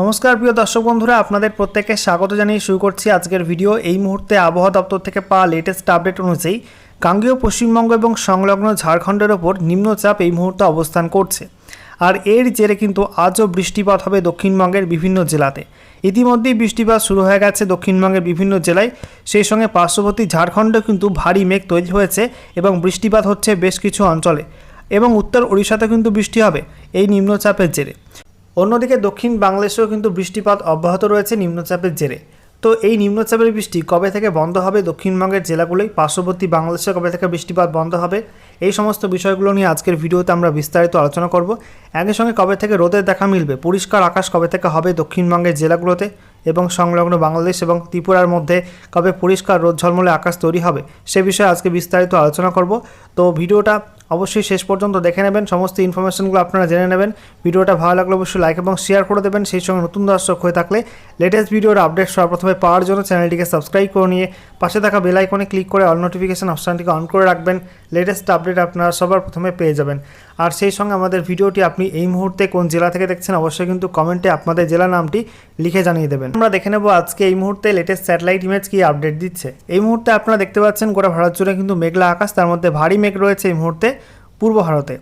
নমস্কার, প্রিয় দর্শক বন্ধুরা, আপনাদের প্রত্যেককে স্বাগত জানিয়ে শুরু করছি আজকের ভিডিও। এই মুহূর্তে আবহাওয়া দপ্তর থেকে পাওয়া লেটেস্ট আপডেট অনুযায়ী গাঙ্গেয়, পশ্চিমবঙ্গ এবং সংলগ্ন ঝাড়খণ্ডের ওপর নিম্নচাপ এই মুহূর্তে অবস্থান করছে। আর এর জেরে কিন্তু আজও বৃষ্টিপাত হবে দক্ষিণবঙ্গের বিভিন্ন জেলাতে। ইতিমধ্যেই বৃষ্টিপাত শুরু হয়ে গেছে দক্ষিণবঙ্গের বিভিন্ন জেলায়। সেই সঙ্গে পার্শ্ববর্তী ঝাড়খণ্ডে কিন্তু ভারী মেঘ তৈরি হয়েছে এবং বৃষ্টিপাত হচ্ছে বেশ কিছু অঞ্চলে। এবং উত্তর ওড়িশাতে কিন্তু বৃষ্টি হবে। এই নিম্নচাপের জেরে। অন্যদিকে দক্ষিণ বাংলাদেশেও কিন্তু বৃষ্টিপাত অব্যাহত রয়েছে নিম্নচাপের জেরে। তো এই নিম্নচাপের বৃষ্টি কবে থেকে বন্ধ হবে? দক্ষিণবঙ্গের জেলাগুলোই পার্শ্ববর্তী বাংলাদেশে কবে থেকে বৃষ্টিপাত বন্ধ হবে? এই সমস্ত বিষয়গুলো নিয়ে আজকের ভিডিওতে আমরা বিস্তারিত আলোচনা করব। একই সঙ্গে কবে থেকে রোদের দেখা মিলবে? পরিষ্কার আকাশ কবে থেকে হবে দক্ষিণবঙ্গের জেলাগুলোতে? এবং সংলগ্ন বাংলাদেশ এবং ত্রিপুরার মধ্যে কবে পরিষ্কার রোদ ঝলমলে আকাশ তৈরি হবে? সে বিষয়ে আজকে বিস্তারিত আলোচনা করব। তো ভিডিওটা অবশ্যই শেষ পর্যন্ত দেখে নেবেন, সমস্ত ইনফরমেশনগুলো আপনারা জেনে নেবেন। ভিডিওটা ভালো লাগলে অবশ্যই লাইক এবং শেয়ার করে দেবেন, সেই সঙ্গে নতুন দর্শক হয়ে থাকলে লেটেস্ট ভিডিওর আপডেট সর্বপ্রথমে পাওয়ার জন্য চ্যানেলটিকে সাবস্ক্রাইব করে নিয়ে পাশে থাকা বেল আইকনে ক্লিক করে অল নোটিফিকেশন অপশানটিকে অন করে রাখবেন লেটেস্ট আপডেট আপনারা সবার প্রথমে পেয়ে যাবেন। আর সেই সঙ্গে আমাদের ভিডিওটি আপনি এই মুহূর্তে কোন জেলা থেকে দেখছেন অবশ্যই কিন্তু কমেন্টে আপনাদের জেলা নামটি লিখে জানিয়ে দেবেন। আমরা দেখে নেব আজকে এই মুহূর্তে লেটেস্ট স্যাটেলাইট ইমেজ কি আপডেট দিচ্ছে। এই মুহূর্তে আপনারা দেখতে পাচ্ছেন গোটা ভারত জুড়ে কিন্তু মেঘলা আকাশ, তার মধ্যে ভারী মেঘ রয়েছে এই মুহূর্তে। পূর্ব ভারতে।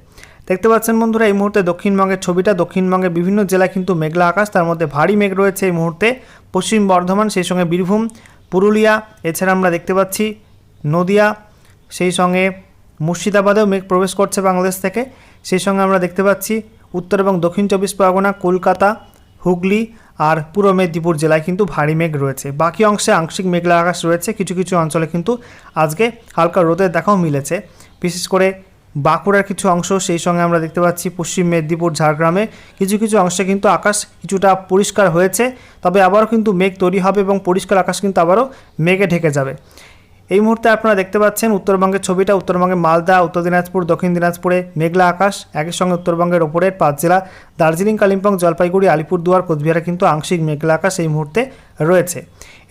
দেখতে পাচ্ছেন বন্ধুরা, এই মুহূর্তে দক্ষিণবঙ্গের ছবিটা, দক্ষিণবঙ্গের বিভিন্ন জেলায় কিন্তু মেঘলা আকাশ, তার মধ্যে ভারী মেঘ রয়েছে এই মুহূর্তে। পশ্চিম বর্ধমান, সেই সঙ্গে বীরভূম, পুরুলিয়া, এছাড়া আমরা দেখতে পাচ্ছি নদিয়া, সেই সঙ্গে মুর্শিদাবাদেও মেঘ প্রবেশ করছে বাংলাদেশ থেকে। সেই সঙ্গে আমরা দেখতে পাচ্ছি উত্তর এবং দক্ষিণ চব্বিশ পরগনা, কলকাতা, হুগলি আর পূর্ব মেদিনীপুর জেলায় কিন্তু ভারী মেঘ রয়েছে। বাকি অংশে আংশিক মেঘলা আকাশ রয়েছে, কিছু কিছু অঞ্চলে কিন্তু আজকে হালকা রোদের দেখাও মিলেছে। বিশেষ করে বাঁকুড়ার কিছু অংশ, সেই সঙ্গে আমরা দেখতে পাচ্ছি পশ্চিম মেদিনীপুর, ঝাড়গ্রামে কিছু কিছু অংশে কিন্তু আকাশ কিছুটা পরিষ্কার হয়েছে, তবে আবারও কিন্তু মেঘ তৈরি হবে এবং পরিষ্কার আকাশ কিন্তু আবারও মেঘে ঢেকে যাবে। এই মুহূর্তে আপনারা দেখতে পাচ্ছেন উত্তরবঙ্গের ছবিটা, উত্তরবঙ্গের মালদা, উত্তর দিনাজপুর, দক্ষিণ দিনাজপুরে মেঘলা আকাশ, একই সঙ্গে উত্তরবঙ্গের ওপরের পাঁচ জেলা, দার্জিলিং, কালিম্পং, জলপাইগুড়ি, আলিপুরদুয়ার, কোচবিহারে কিন্তু আংশিক মেঘলা আকাশ এই মুহূর্তে রয়েছে।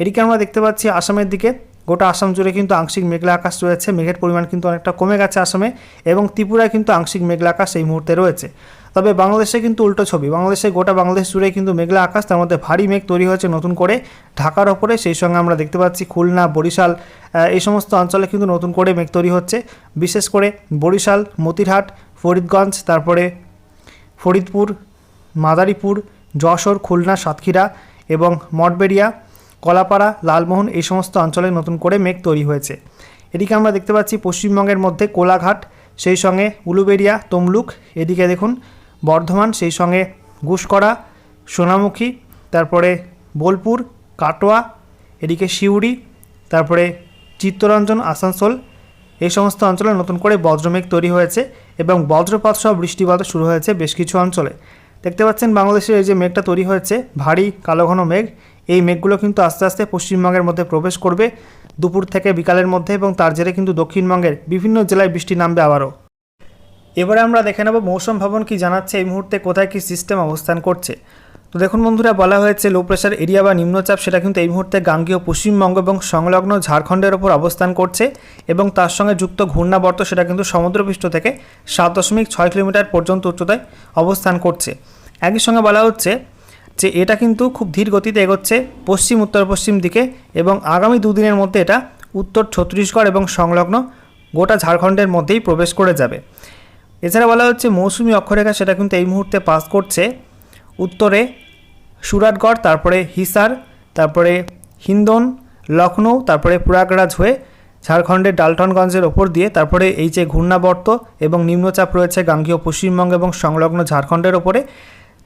এদিকে আমরা দেখতে পাচ্ছি আসামের দিকে গোটা আসাম জুড়ে কিন্তু আংশিক মেঘলা আকাশ রয়েছে। মেঘের পরিমাণ কিন্তু অনেকটা কমে গেছে আসামে এবং ত্রিপুরায় কিন্তু আংশিক মেঘলা আকাশ এই মুহূর্তে রয়েছে। তবে বাংলাদেশে কিন্তু উল্টো ছবি, বাংলাদেশে গোটা বাংলাদেশ জুড়ে কিন্তু মেঘলা আকাশ, তার মধ্যে ভারী মেঘ তৈরি হয়েছে নতুন করে ঢাকার ওপরে, সেই সঙ্গে আমরা দেখতে পাচ্ছি খুলনা, বরিশাল এই সমস্ত অঞ্চলে কিন্তু নতুন করে মেঘ তৈরি হচ্ছে। বিশেষ করে বরিশাল, মতিরহাট, ফরিদগঞ্জ, তারপরে ফরিদপুর, মাদারীপুর, যশোর, খুলনা, সাতক্ষীরা এবং মঠবেড়িয়া কলাপাড়া, লালমোহন এই সমস্ত অঞ্চলে নতুন করে মেঘ তৈরি হয়েছে। এদিকে আমরা দেখতে পাচ্ছি পশ্চিমবঙ্গের মধ্যে কোলাঘাট, সেই সঙ্গে উলুবেড়িয়া, তমলুক, এদিকে দেখুন বর্ধমান, সেই সঙ্গে ঘুষকরা সোনামুখী, তারপরে বোলপুর, কাটোয়া, এদিকে সিউড়ি, তারপরে চিত্তরঞ্জন, আসানসোল, এই সমস্ত অঞ্চলে নতুন করে বজ্রমেঘ তৈরি হয়েছে এবং বজ্রপাত সহ বৃষ্টিপাত শুরু হয়েছে বেশ কিছু অঞ্চলে। দেখতে পাচ্ছেন বাংলাদেশের এই যে মেঘটা তৈরি হয়েছে, ভারী কালো ঘন মেঘ এই মেঘগুলো কিন্তু আস্তে আস্তে পশ্চিমবঙ্গের মধ্যে প্রবেশ করবে দুপুর থেকে বিকালের মধ্যে এবং তার জেরে কিন্তু দক্ষিণবঙ্গের বিভিন্ন জেলায় বৃষ্টি নামবে আবারও। এবারে আমরা দেখে নেব মৌসুম ভবন কি জানাচ্ছে, এই মুহূর্তে কোথায় কি সিস্টেম অবস্থান করছে। তো দেখুন বন্ধুরা, বলা হয়েছে লো প্রেশার এরিয়া বা নিম্নচাপ, সেটা কিন্তু এই মুহূর্তে গাঙ্গীয় পশ্চিমবঙ্গ এবং সংলগ্ন ঝাড়খণ্ডের ওপর অবস্থান করছে এবং তার সঙ্গে যুক্ত ঘূর্ণাবর্ত, সেটা কিন্তু সমুদ্রপৃষ্ঠ থেকে সাত দশমিক ছয় কিলোমিটার পর্যন্ত উচ্চতায় অবস্থান করছে। একই সঙ্গে বলা হচ্ছে যে এটা কিন্তু খুব ধীর গতিতে এগোচ্ছে পশ্চিম, উত্তর, পশ্চিম দিকে এবং আগামী দুদিনের মধ্যে এটা উত্তর ছত্তিশগড় এবং সংলগ্ন গোটা ঝাড়খণ্ডের মধ্যেই প্রবেশ করে যাবে। এছাড়া বলা হচ্ছে মৌসুমি অক্ষরেখা সেটা কিন্তু এই মুহূর্তে পাস করছে উত্তরে সুরাটগড়, তারপরে হিসার, তারপরে হিন্দন লখনৌ তারপরে প্রয়াগরাজ হয়ে ঝাড়খণ্ডের ডালটনগঞ্জের ওপর দিয়ে তারপরে এই যে ঘূর্ণাবর্ত এবং নিম্নচাপ রয়েছে গাঙ্গীয় পশ্চিমবঙ্গ এবং সংলগ্ন ঝাড়খণ্ডের ওপরে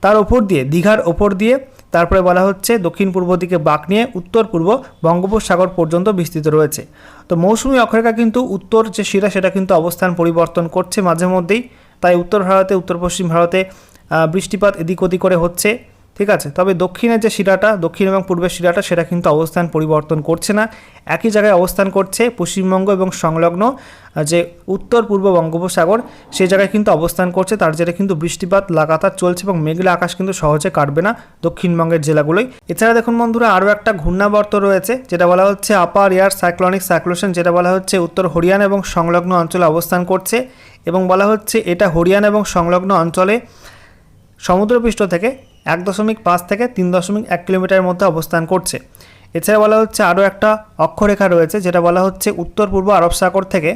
তার ওপর দিয়ে, দীঘার ওপর দিয়ে, তারপরে বলা হচ্ছে দক্ষিণ পূর্ব দিকে বাঁক নিয়ে উত্তর পূর্ব বঙ্গোপসাগর পর্যন্ত বিস্তৃত রয়েছে। তো মৌসুমি অক্ষরেখা কিন্তু উত্তর যে শিরা, সেটা কিন্তু অবস্থান পরিবর্তন করছে মাঝে মধ্যেই তাই উত্তর ভারতে উত্তর পশ্চিম ভারতে বৃষ্টিপাত এদিক ওদিক করে হচ্ছে। ঠিক আছে? তবে দক্ষিণের যে শিরাটা দক্ষিণ এবং পূর্বের শিরাটা সেটা কিন্তু অবস্থান পরিবর্তন করছে না। একই জায়গায় অবস্থান করছে পশ্চিমবঙ্গ এবং সংলগ্ন যে উত্তর পূর্ব বঙ্গোপসাগর সেই জায়গায় কিন্তু অবস্থান করছে। তার জেরে কিন্তু বৃষ্টিপাত লাগাতার চলছে এবং মেঘলা আকাশ কিন্তু সহজে কাটবে না দক্ষিণবঙ্গের জেলাগুলোই এছাড়া দেখুন বন্ধুরা, আরও একটা ঘূর্ণাবর্ত রয়েছে, যেটা বলা হচ্ছে আপার এয়ার সাইক্লনিক সাইক্লোশন, যেটা বলা হচ্ছে উত্তর হরিয়ানা এবং সংলগ্ন অঞ্চলে অবস্থান করছে এবং বলা হচ্ছে এটা হরিয়ানা এবং সংলগ্ন অঞ্চলে সমুদ্রপৃষ্ঠ থেকে এক দশমিক পাঁচ থেকে তিন দশমিক এক কিলোমিটারের মধ্যে অবস্থান করছে। এছাড়া বলা হচ্ছে আরও একটা অক্ষরেখা রয়েছে, যেটা বলা হচ্ছে উত্তর পূর্ব আরব সাগর থেকে।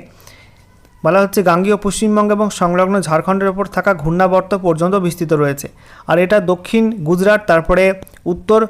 বলা হচ্ছে গাঙ্গীয় পশ্চিমবঙ্গ এবং সংলগ্ন ঝাড়খণ্ডের ওপর থাকা ঘূর্ণাবর্ত পর্যন্ত বিস্তৃত রয়েছে। আর এটা দক্ষিণ গুজরাট, তারপরে উত্তর,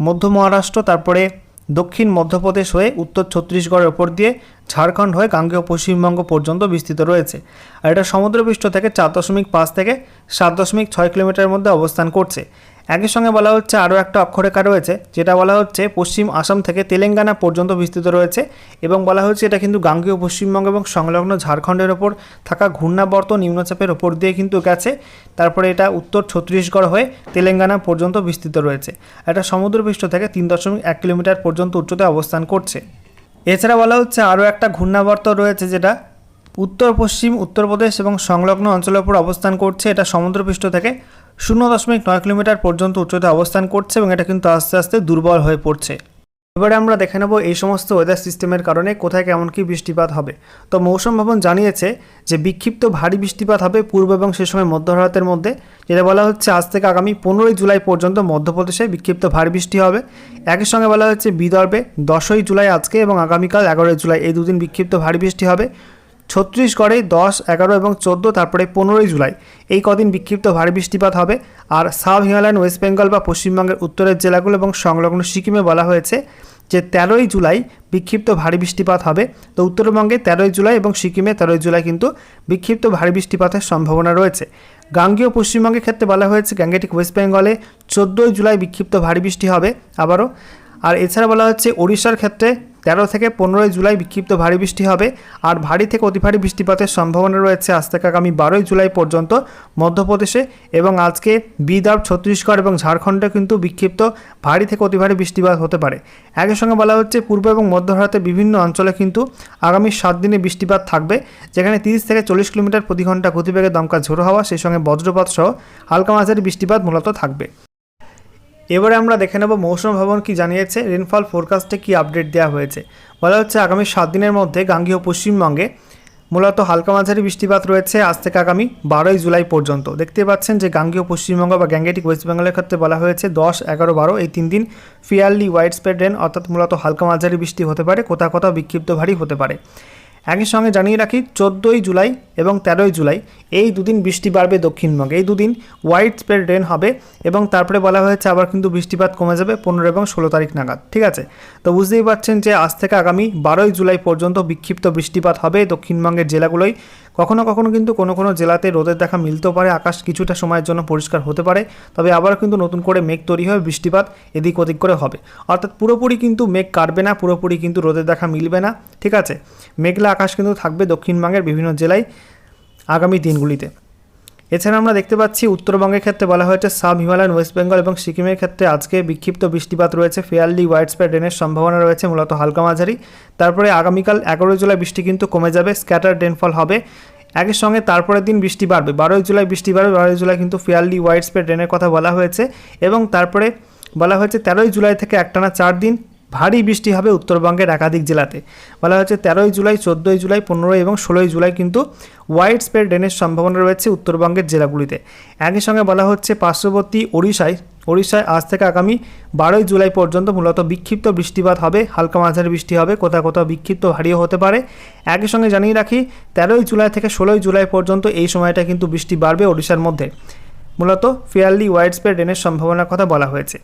মধ্য মহারাষ্ট্র, তারপরে দক্ষিণ মধ্যপ্রদেশ হয়ে উত্তর ছত্তিশগড়ের ওপর দিয়ে ঝাড়খণ্ড হয়ে গাঙ্গেয় পশ্চিমবঙ্গ পর্যন্ত বিস্তৃত রয়েছে। আর এটা সমুদ্রপৃষ্ঠ থেকে চার দশমিক পাঁচ থেকে সাত দশমিক ছয় কিলোমিটারের মধ্যে অবস্থান করছে। একই সঙ্গে বলা হচ্ছে আরও একটা অক্ষরেখা রয়েছে, যেটা বলা হচ্ছে পশ্চিম আসাম থেকে তেলেঙ্গানা পর্যন্ত বিস্তৃত রয়েছে এবং বলা হচ্ছে এটা কিন্তু গাঙ্গেয় পশ্চিমবঙ্গ এবং সংলগ্ন ঝাড়খণ্ডের ওপর থাকা ঘূর্ণাবর্ত নিম্নচাপের ওপর দিয়ে কিন্তু গেছে। তারপরে এটা উত্তর ছত্তিশগড় হয়ে তেলেঙ্গানা পর্যন্ত বিস্তৃত রয়েছে। এটা সমুদ্রপৃষ্ঠ থেকে তিন দশমিক এক কিলোমিটার পর্যন্ত উচ্চতায় অবস্থান করছে। এছাড়া বলা হচ্ছে আরও একটা ঘূর্ণাবর্ত রয়েছে, যেটা উত্তর পশ্চিম উত্তরপ্রদেশ এবং সংলগ্ন অঞ্চলের উপর অবস্থান করছে। এটা সমুদ্রপৃষ্ঠ থেকে শূন্য দশমিক নয় কিলোমিটার পর্যন্ত উচ্চতায় অবস্থান করছে এবং এটা কিন্তু আস্তে আস্তে দুর্বল হয়ে পড়ছে। এবারে আমরা দেখে নেব এই সমস্ত ওয়েদার সিস্টেমের কারণে কোথায় কেমন কী বৃষ্টিপাত হবে। তো মৌসুম ভবন জানিয়েছে যে বিক্ষিপ্ত ভারী বৃষ্টিপাত হবে পূর্ব এবং সে সময় মধ্য ভারতের মধ্যে, যেটা বলা হচ্ছে আজ থেকে আগামী পনেরোই জুলাই পর্যন্ত মধ্যপ্রদেশে বিক্ষিপ্ত ভারী বৃষ্টি হবে। একই সঙ্গে বলা হচ্ছে বিদর্ভে দশই জুলাই আজকে এবং আগামীকাল এগারোই জুলাই এই দুদিন বিক্ষিপ্ত ভারী বৃষ্টি হবে। ছত্তিশগড়ে দশ, এগারো এবং চোদ্দ, তারপরে পনেরোই জুলাই। এই কদিন বিক্ষিপ্ত ভারী বৃষ্টিপাত হবে। আর সাব হিমালয়ান, ওয়েস্ট বেঙ্গল বা পশ্চিমবঙ্গের উত্তরের জেলাগুলো এবং সংলগ্ন সিকিমে বলা হয়েছে যে তেরোই জুলাই বিক্ষিপ্ত ভারী বৃষ্টিপাত হবে। তো উত্তরবঙ্গে তেরোই জুলাই এবং সিকিমে তেরোই জুলাই কিন্তু বিক্ষিপ্ত ভারী বৃষ্টিপাতের সম্ভাবনা রয়েছে। গাঙ্গীয় পশ্চিমবঙ্গের ক্ষেত্রে বলা হয়েছে গ্যাঙ্গেটিক ওয়েস্ট বেঙ্গলে চোদ্দোই জুলাই বিক্ষিপ্ত ভারী বৃষ্টি হবে আবারও। আর এছাড়া বলা হচ্ছে ওড়িশার ক্ষেত্রে তেরো থেকে পনেরোই জুলাই বিক্ষিপ্ত ভারী বৃষ্টি হবে, আর ভারী থেকে অতি ভারী বৃষ্টিপাতের সম্ভাবনা রয়েছে আজ থেকে আগামী বারোই জুলাই পর্যন্ত মধ্যপ্রদেশে, এবং আজকে বিদর্ভ, ছত্তিশগড় এবং ঝাড়খণ্ডে কিন্তু বিক্ষিপ্ত ভারী থেকে অতি ভারী বৃষ্টিপাত হতে পারে। একই সঙ্গে বলা হচ্ছে, পূর্ব এবং মধ্য ভারতের বিভিন্ন অঞ্চলে কিন্তু আগামী সাত দিনে বৃষ্টিপাত থাকবে, যেখানে তিরিশ থেকে চল্লিশ কিলোমিটার প্রতি ঘণ্টা গতিবেগে দমকা ঝোড়ো হওয়া, সেই সঙ্গে বজ্রপাত সহ হালকা মাঝারি বৃষ্টিপাত মূলত থাকবে। এবারে আমরা দেখে নেব মৌসুম ভবন কি জানিয়েছে রেনফল ফোরকাস্টে কি আপডেট দেওয়া হয়েছে। বলা হচ্ছে আগামী সাত দিনের মধ্যে গাঙ্গীয় পশ্চিমবঙ্গে মূলত হালকা মাঝারি বৃষ্টিপাত রয়েছে আজ থেকে আগামী বারোই জুলাই পর্যন্ত। দেখতে পাচ্ছেন যে গাঙ্গীয় পশ্চিমবঙ্গ বা গ্যাঙ্গেটিক ওয়েস্ট বেঙ্গলের ক্ষেত্রে বলা হয়েছে দশ, এগারো, বারো এই তিন দিন ফিয়ারলি ওয়াইড স্প্রেড রেন অর্থাৎ মূলত হালকা মাঝারি বৃষ্টি হতে পারে, কোথাও কোথাও বিক্ষিপ্ত ভারী হতে পারে। একই সঙ্গে জানিয়ে রাখি, চোদ্দোই জুলাই এবং তেরোই জুলাই এই দুদিন বৃষ্টি বাড়বে দক্ষিণবঙ্গে। এই দুদিন হোয়াইট স্প্রেড রেন হবে এবং তারপরে বলা হয়েছে আবার কিন্তু বৃষ্টিপাত কমে যাবে পনেরো এবং ষোলো তারিখ নাগাদ। ঠিক আছে? তো বুঝতেই পারছেন যে আজ থেকে আগামী বারোই জুলাই পর্যন্ত বিক্ষিপ্ত বৃষ্টিপাত হবে দক্ষিণবঙ্গের জেলাগুলোই কখনো কখনো কিন্তু কোনো কোনো জেলাতে রোদের দেখা মিলতেও পারে, আকাশ কিছুটা সময়ের জন্য পরিষ্কার হতে পারে, তবে আবার কিন্তু নতুন করে মেঘ তৈরি হয়ে বৃষ্টিপাত এদিক ওদিক করে হবে। অর্থাৎ পুরোপুরি কিন্তু মেঘ কাটবে না, পুরোপুরি কিন্তু রোদের দেখা মিলবে না, ঠিক আছে? মেঘলা আকাশ কিন্তু থাকবে দক্ষিণবঙ্গের বিভিন্ন জেলায় আগামী দিনগুলিতে। এছাড়া আমরা দেখতে পাচ্ছি উত্তরবঙ্গের ক্ষেত্রে বলা হয়েছে সাব হিমালয়ান, ওয়েস্ট বেঙ্গল এবং সিকিমের ক্ষেত্রে আজকে বিক্ষিপ্ত বৃষ্টিপাত রয়েছে। ফেয়ারলি ওয়াইড স্প্রেড রেনের সম্ভাবনা রয়েছে, মূলত হালকা মাঝারি। তারপরে আগামীকাল এগারোই জুলাই বৃষ্টি কিন্তু কমে যাবে, স্ক্যাটার রেনফল হবে। একই সঙ্গে তারপরের দিন বৃষ্টি বাড়বে, বারোই জুলাই বৃষ্টি বাড়বে, বারোই জুলাই কিন্তু ফেয়ারলি ওয়াইড স্প্রেড রেনের কথা বলা হয়েছে। এবং তারপরে বলা হয়েছে তেরোই জুলাই থেকে একটানা চার দিন ভারী বৃষ্টি হবে উত্তরবঙ্গের একাধিক জেলাতে। বলা হচ্ছে তেরোই জুলাই, চোদ্দোই জুলাই, পনেরোই এবং ষোলোই জুলাই কিন্তু ওয়াইড স্প্রেড রেনের সম্ভাবনা রয়েছে উত্তরবঙ্গের জেলাগুলিতে। একই সঙ্গে বলা হচ্ছে পার্শ্ববর্তী ওড়িশায় ওড়িশায় আজ থেকে আগামী বারোই জুলাই পর্যন্ত মূলত বিক্ষিপ্ত বৃষ্টিপাত হবে, হালকা মাঝারি বৃষ্টি হবে, কোথাও কোথাও বিক্ষিপ্ত ভারীও হতে পারে। একই সঙ্গে জানিয়ে রাখি, তেরোই জুলাই থেকে ষোলোই জুলাই পর্যন্ত এই সময়টা কিন্তু বৃষ্টি বাড়বে ওড়িশার মধ্যে। মূলত ফেয়ারলি ওয়াইড স্প্রেড রেনের সম্ভাবনার কথা বলা হয়েছে।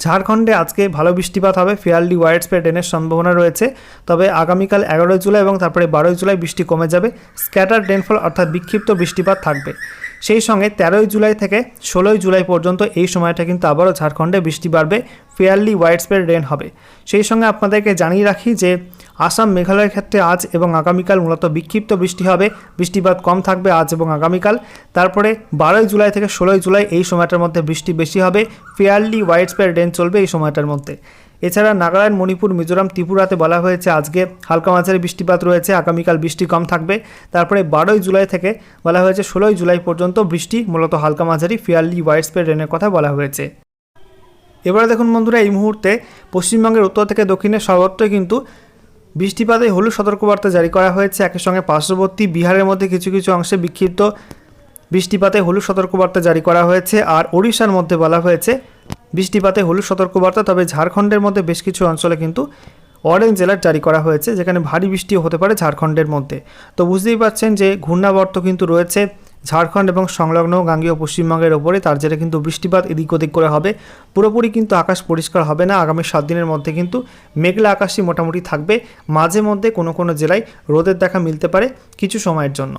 ঝাড়খণ্ডে আজকে ভালো বৃষ্টিপাত হবে। ফেয়ারলি ওয়াইড স্প্রেড রেনের সম্ভাবনা রয়েছে। তবে আগামীকাল এগারোই জুলাই এবং তারপরে বারোই জুলাই বৃষ্টি কমে যাবে। স্ক্যাটার রেনফল অর্থাৎ বিক্ষিপ্ত বৃষ্টিপাত থাকবে। সেই সঙ্গে তেরোই জুলাই থেকে ষোলোই জুলাই পর্যন্ত এই সময়টা কিন্তু আবারও ঝাড়খণ্ডে বৃষ্টি বাড়বে। ফেয়ারলি ওয়াইড স্প্রেড রেন হবে। সেই সঙ্গে আপনাদেরকে জানিয়ে রাখি যে আসাম মেঘালয়ের ক্ষেত্রে আজ এবং আগামীকাল মূলত বিক্ষিপ্ত বৃষ্টি হবে। বৃষ্টিপাত কম থাকবে আজ এবং আগামীকাল। তারপরে বারোই জুলাই থেকে ষোলোই জুলাই এই সময়টার মধ্যে বৃষ্টি বেশি হবে। ফেয়ারলি ওয়াইড স্প্রেড রেন চলবে এই সময়টার মধ্যে। এছাড়া নাগাল্যান্ড, মণিপুর, মিজোরাম, ত্রিপুরাতে বলা হয়েছে আজকে হালকা মাঝারি বৃষ্টিপাত রয়েছে। আগামীকাল বৃষ্টি কম থাকবে। তারপরে বারোই জুলাই থেকে বলা হয়েছে ষোলোই জুলাই পর্যন্ত বৃষ্টি, মূলত হালকা মাঝারি ফেয়ারলি ওয়াইড স্প্রেড রেনের কথা বলা হয়েছে। এবারে দেখুন বন্ধুরা, এই মুহূর্তে পশ্চিমবঙ্গের উত্তর থেকে দক্ষিণে সর্বত্রই কিন্তু বৃষ্টিপাতে হলুদ সতর্কবার্তা জারি করা হয়েছে। একই সঙ্গে পার্শ্ববর্তী বিহারের মধ্যে কিছু কিছু অংশে বিক্ষিপ্ত বৃষ্টিপাতে হলুদ সতর্কবার্তা জারি করা হয়েছে আর ওড়িশার মধ্যে বলা হয়েছে বৃষ্টিপাতে হলুদ সতর্কবার্তা, তবে ঝাড়খণ্ডের মধ্যে বেশ কিছু অঞ্চলে কিন্তু অরেঞ্জ অ্যালার্ট জারি করা হয়েছে, যেখানে ভারী বৃষ্টিও হতে পারে ঝাড়খণ্ডের মধ্যে। তো বুঝতেই পারছেন যে ঘূর্ণাবর্ত কিন্তু রয়েছে ঝাড়খণ্ড এবং সংলগ্ন গাঙ্গীয় পশ্চিমবঙ্গের ওপরে তার জেরে কিন্তু বৃষ্টিপাত এদিক ওদিক করে হবে। পুরোপুরি কিন্তু আকাশ পরিষ্কার হবে না। আগামী সাত দিনের মধ্যে কিন্তু মেঘলা আকাশই মোটামুটি থাকবে। মাঝে মধ্যে কোনো কোনো জেলায় রোদের দেখা মিলতে পারে কিছু সময়ের জন্য।